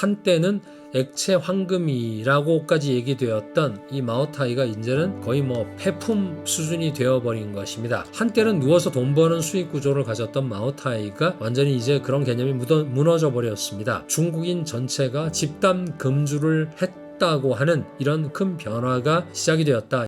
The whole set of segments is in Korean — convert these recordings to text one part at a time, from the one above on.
한때는 액체 황금이라고까지 얘기되었던 이 마오타이가 이제는 거의 뭐 폐품 수준이 되어버린 것입니다. 한때는 누워서 돈 버는 수익 구조를 가졌던 마오타이가 완전히 이제 그런 개념이 무너져 버렸습니다. 중국인 전체가 집단 금주를 했다고 하는 이런 큰 변화가 시작이 되었다.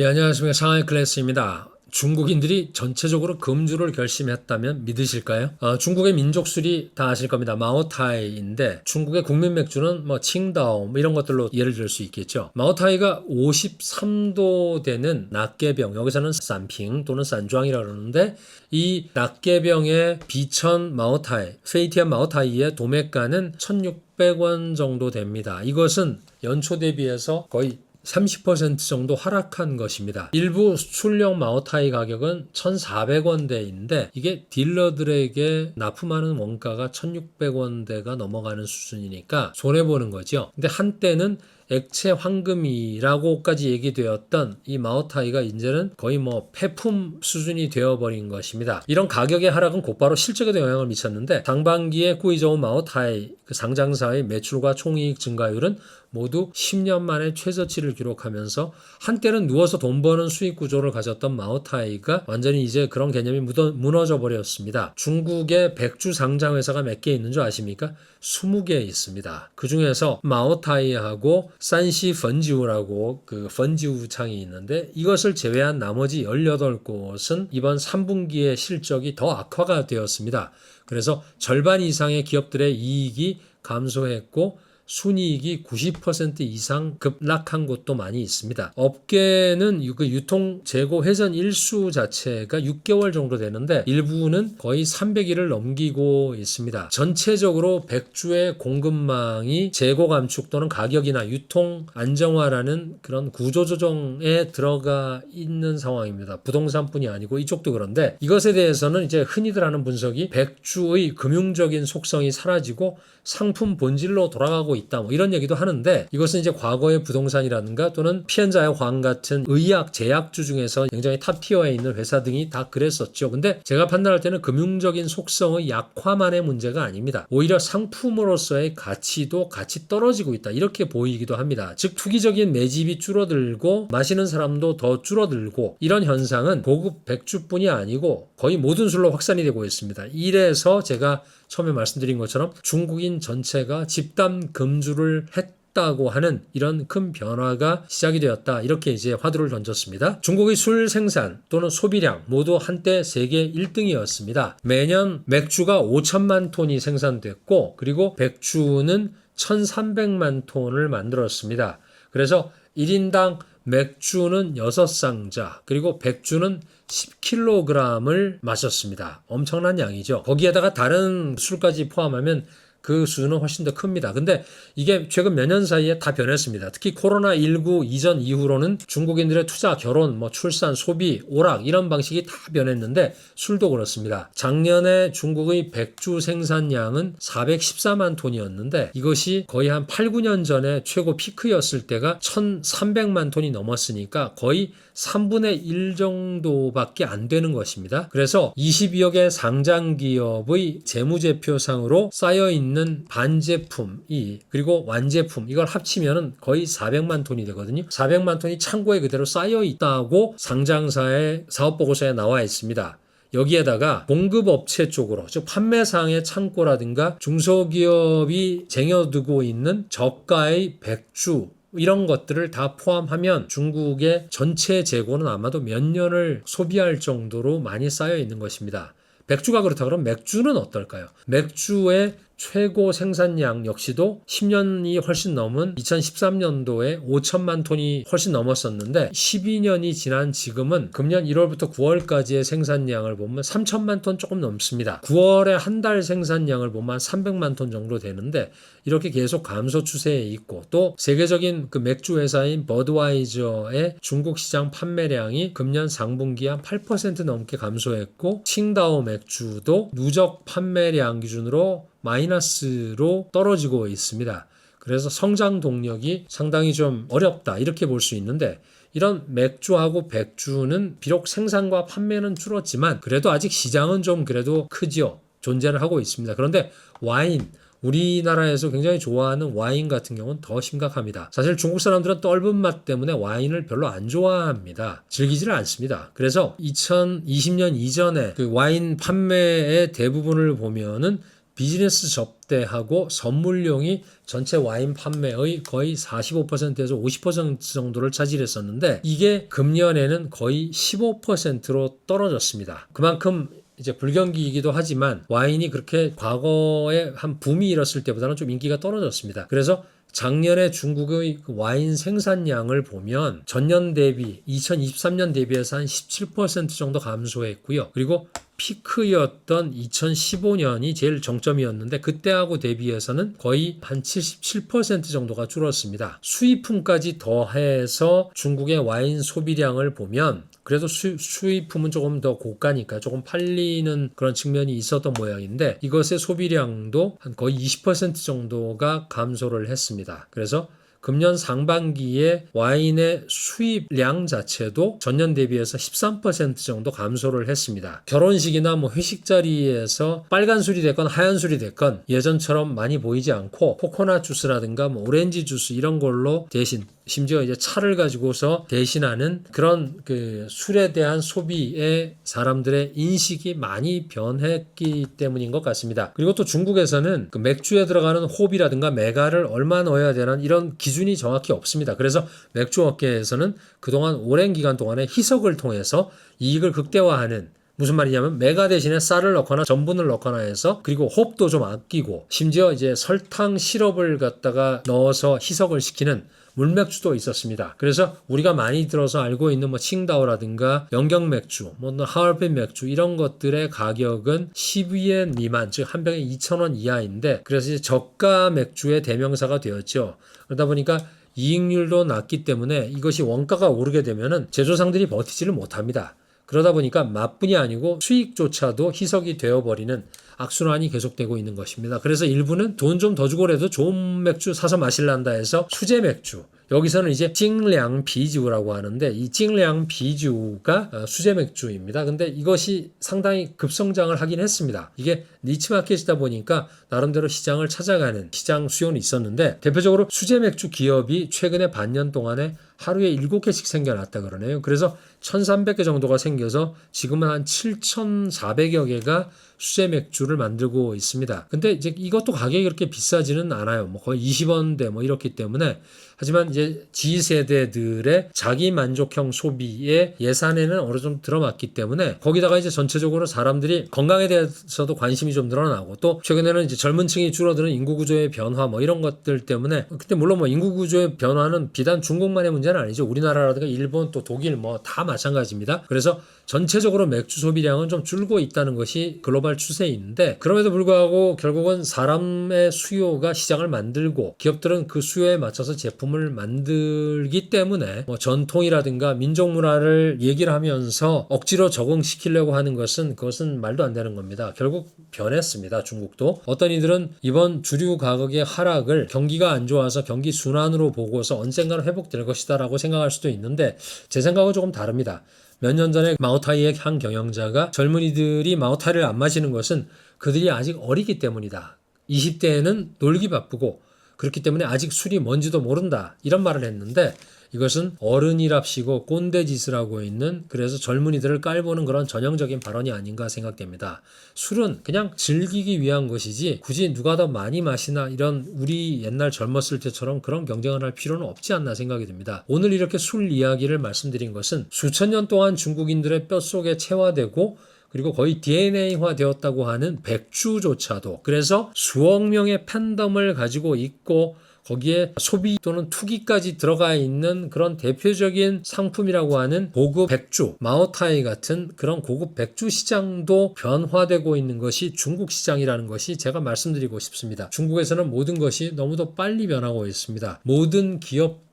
예, 안녕하십니까. 상하이 클래스입니다. 중국인들이 전체적으로 금주를 결심했다면 믿으실까요? 어, 중국의 민족술이 다 아실 겁니다. 마오타이인데 중국의 국민 맥주는 뭐 칭다오 뭐 이런 것들로 예를 들 수 있겠죠. 마오타이가 53도 되는 낱개병 여기서는 싼핑 또는 싼주앙이라고 그러는데 이 낱개병의 비천 마오타이 페이티안 마오타이의 도매가는 1,600원 정도 됩니다. 이것은 연초 대비해서 거의 30% 정도 하락한 것입니다. 일부 수출용 마오타이 가격은 1,400원대인데 이게 딜러들에게 납품하는 원가가 1,600원대가 넘어가는 수준이니까 손해 보는 거죠. 근데 한때는 액체 황금이라고까지 얘기되었던 이 마오타이가 이제는 거의 뭐 폐품 수준이 되어버린 것입니다. 이런 가격의 하락은 곧바로 실적에도 영향을 미쳤는데 상반기에 구이저우 마오타이 그 상장사의 매출과 총이익 증가율은 모두 10년 만에 최저치를 기록하면서 한때는 누워서 돈 버는 수익 구조를 가졌던 마오타이가 완전히 이제 그런 개념이 무너져 버렸습니다. 중국의 백주 상장 회사가 몇 개 있는 줄 아십니까? 20개 있습니다. 그 중에서 마오타이하고 산시 펀지우라고 그 펀지우 창이 있는데 이것을 제외한 나머지 18곳은 이번 3분기의 실적이 더 악화가 되었습니다. 그래서 절반 이상의 기업들의 이익이 감소했고 순이익이 90% 이상 급락한 곳도 많이 있습니다. 업계는 그 유통 재고 회전 일수 자체가 6개월 정도 되는데 일부는 거의 300일을 넘기고 있습니다. 전체적으로 백주의 공급망이 재고 감축 또는 가격이나 유통 안정화라는 그런 구조 조정에 들어가 있는 상황입니다. 부동산뿐이 아니고 이쪽도 그런데 이것에 대해서는 이제 흔히들 하는 분석이 백주의 금융적인 속성이 사라지고 상품 본질로 돌아가고 있다. 뭐 이런 얘기도 하는데 이것은 이제 과거의 부동산이라든가 또는 피현자의 황 같은 의학 제약주 중에서 굉장히 탑티어에 있는 회사 등이 다 그랬었죠. 근데 제가 판단할 때는 금융적인 속성의 약화만의 문제가 아닙니다. 오히려 상품으로서의 가치도 같이 떨어지고 있다. 이렇게 보이기도 합니다. 즉 투기적인 매집이 줄어들고 마시는 사람도 더 줄어들고 이런 현상은 고급 백주뿐이 아니고 거의 모든 술로 확산이 되고 있습니다. 이래서 제가 처음에 말씀드린 것처럼 중국인 전체가 집단 금 주를 했 다고 하는 이런 큰 변화가 시작이 되었다. 이렇게 이제 화두를 던졌습니다. 중국의 술 생산 또는 소비량 모두 한때 세계 1등이었습니다. 매년 맥주가 5천만 톤이 생산됐고 그리고 백주는 1,300만 톤을 만들었습니다. 그래서 1인당 맥주는 6상자, 그리고 백주는 10kg을 마셨습니다. 엄청난 양이죠. 거기에다가 다른 술까지 포함하면 그 수는 훨씬 더 큽니다. 근데 이게 최근 몇 년 사이에 다 변했습니다. 특히 코로나19 이전 이후로는 중국인들의 투자, 결혼, 뭐 출산, 소비, 오락 이런 방식이 다 변했는데 술도 그렇습니다. 작년에 중국의 백주 생산량은 414만 톤이었는데 이것이 거의 한 8, 9년 전에 최고 피크였을 때가 1,300만 톤이 넘었으니까 거의 3분의 1 정도밖에 안 되는 것입니다. 그래서 22여 개 상장 기업의 재무제표상으로 쌓여 있는 반제품 이 그리고 완제품 이걸 합치면은 거의 400만 톤이 되거든요. 400만 톤이 창고에 그대로 쌓여 있다고 상장사의 사업 보고서에 나와 있습니다. 여기에다가 공급업체 쪽으로 즉 판매상의 창고라든가 중소기업이 쟁여두고 있는 저가의 백주 이런 것들을 다 포함하면 중국의 전체 재고는 아마도 몇 년을 소비할 정도로 많이 쌓여 있는 것입니다. 백주가 그렇다 그러면 맥주는 어떨까요? 맥주의 최고 생산량 역시도 10년이 훨씬 넘은 2013년도에 5천만 톤이 훨씬 넘었었는데 12년이 지난 지금은 금년 1월부터 9월까지의 생산량을 보면 3천만 톤 조금 넘습니다. 9월에 한 달 생산량을 보면 300만 톤 정도 되는데 이렇게 계속 감소 추세에 있고 또 세계적인 그 맥주 회사인 버드와이저의 중국 시장 판매량이 금년 상분기 한 8% 넘게 감소했고 칭다오 맥주도 누적 판매량 기준으로 마이너스로 떨어지고 있습니다. 그래서 성장 동력이 상당히 좀 어렵다 이렇게 볼 수 있는데 이런 맥주하고 백주는 비록 생산과 판매는 줄었지만 그래도 아직 시장은 좀 그래도 크지요. 존재를 하고 있습니다. 그런데 와인 우리나라에서 굉장히 좋아하는 와인 같은 경우는 더 심각합니다. 사실 중국 사람들은 떫은 맛 때문에 와인을 별로 안 좋아합니다. 즐기지를 않습니다. 그래서 2020년 이전에 그 와인 판매의 대부분을 보면은 비즈니스 접대하고 선물용이 전체 와인 판매의 거의 45%에서 50% 정도를 차지했었는데 이게 금년에는 거의 15%로 떨어졌습니다. 그만큼 이제 불경기이기도 하지만 와인이 그렇게 과거에 한 붐이 일었을 때보다는 좀 인기가 떨어졌습니다. 그래서 작년에 중국의 그 와인 생산량을 보면 전년 대비 2023년 대비해서 한 17% 정도 감소했고요. 그리고 피크였던 2015년이 제일 정점이었는데 그때하고 대비해서는 거의 한 77% 정도가 줄었습니다. 수입품까지 더해서 중국의 와인 소비량을 보면 그래도 수, 수입품은 조금 더 고가니까 조금 팔리는 그런 측면이 있었던 모양인데 이것의 소비량도 한 거의 20% 정도가 감소를 했습니다. 그래서 금년 상반기에 와인의 수입량 자체도 전년 대비해서 13% 정도 감소를 했습니다. 결혼식이나 뭐 회식 자리에서 빨간 술이 됐건 하얀 술이 됐건 예전처럼 많이 보이지 않고 코코넛 주스라든가 뭐 오렌지 주스 이런 걸로 대신 심지어 이제 차를 가지고서 대신하는 그런 그 술에 대한 소비에 사람들의 인식이 많이 변했기 때문인 것 같습니다. 그리고 또 중국에서는 그 맥주에 들어가는 호비라든가 메가를 얼마 넣어야 되는 이런 기준이 정확히 없습니다. 그래서 맥주 업계에서는 그동안 오랜 기간 동안에 희석을 통해서 이익을 극대화하는 무슨 말이냐면 메가 대신에 쌀을 넣거나 전분을 넣거나 해서 그리고 홉도 좀 아끼고 심지어 이제 설탕 시럽을 갖다가 넣어서 희석을 시키는 물맥주도 있었습니다. 그래서 우리가 많이 들어서 알고 있는 뭐 칭다오라든가 영경 맥주, 뭐 하얼빈 맥주 이런 것들의 가격은 12엔 미만, 즉 한 병에 2,000원 이하인데 그래서 이제 저가 맥주의 대명사가 되었죠. 그러다 보니까 이익률도 낮기 때문에 이것이 원가가 오르게 되면은 제조상들이 버티지를 못합니다. 그러다 보니까 맛뿐이 아니고 수익조차도 희석이 되어버리는 악순환이 계속되고 있는 것입니다. 그래서 일부는 돈 좀 더 주고라도 좋은 맥주 사서 마실란다 해서 수제 맥주 여기서는 이제 찡량 비주라고 하는데 이 찡량 비주가 어, 수제 맥주입니다. 근데 이것이 상당히 급성장을 하긴 했습니다. 이게 니치 마켓이다 보니까 나름대로 시장을 찾아가는 시장 수요는 있었는데 대표적으로 수제 맥주 기업이 최근에 반년 동안에 하루에 7개씩 생겨났다 그러네요. 그래서 1,300개 정도가 생겨서 지금은 한 7,400여 개가 수제 맥주를 만들고 있습니다. 근데 이제 이것도 가격이 그렇게 비싸지는 않아요. 뭐 거의 20원대 뭐 이렇기 때문에 하지만 이제 G세대들의 자기 만족형 소비의 예산에는 어느 정도 들어맞기 때문에 거기다가 이제 전체적으로 사람들이 건강에 대해서도 관심이 좀 늘어나고 또 최근에는 이제 젊은 층이 줄어드는 인구 구조의 변화 뭐 이런 것들 때문에 그때 물론 뭐 인구 구조의 변화는 비단 중국만의 문제는 아니죠. 우리나라라든가 일본 또 독일 뭐 다 마찬가지입니다. 그래서 전체적으로 맥주 소비량은 좀 줄고 있다는 것이 글로벌 추세인데 그럼에도 불구하고 결국은 사람의 수요가 시장을 만들고 기업들은 그 수요에 맞춰서 제품을 만들기 때문에 뭐 전통이라든가 민족 문화를 얘기를 하면서 억지로 적응시키려고 하는 것은 그것은 말도 안 되는 겁니다. 결국 변했습니다. 중국도 어떤 이들은 이번 주류 가격의 하락을 경기가 안 좋아서 경기 순환으로 보고서 언젠가는 회복될 것이다라고 생각할 수도 있는데 제 생각은 조금 다릅니다. 몇 년 전에 마오타이의 한 경영자가 젊은이들이 마오타이를 안 마시는 것은 그들이 아직 어리기 때문이다. 20대에는 놀기 바쁘고 그렇기 때문에 아직 술이 뭔지도 모른다. 이런 말을 했는데 이것은 어른이랍시고 꼰대짓을 하고 있는 그래서 젊은이들을 깔보는 그런 전형적인 발언이 아닌가 생각됩니다. 술은 그냥 즐기기 위한 것이지 굳이 누가 더 많이 마시나 이런 우리 옛날 젊었을 때처럼 그런 경쟁을 할 필요는 없지 않나 생각이 듭니다. 오늘 이렇게 술 이야기를 말씀드린 것은 수천 년 동안 중국인들의 뼛속에 체화되고 그리고 거의 DNA화 되었다고 하는 백주조차도 그래서 수억 명의 팬덤을 가지고 있고 거기에 소비 또는 투기까지 들어가 있는 그런 대표적인 상품이라고 하는 고급 백주, 마오타이 같은 그런 고급 백주 시장도 변화되고 있는 것이 중국 시장이라는 것이 제가 말씀드리고 싶습니다. 중국에서는 모든 것이 너무도 빨리 변하고 있습니다. 모든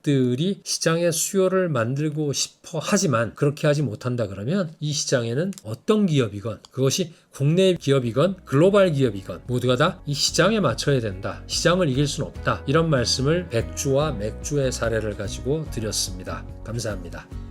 기업 들이 시장의 수요를 만들고 싶어 하지만 그렇게 하지 못한다 그러면 이 시장에는 어떤 기업이건 그것이 국내 기업이건 글로벌 기업이건 모두가 다 이 시장에 맞춰야 된다. 시장을 이길 수는 없다. 이런 말씀을 백주와 맥주의 사례를 가지고 드렸습니다. 감사합니다.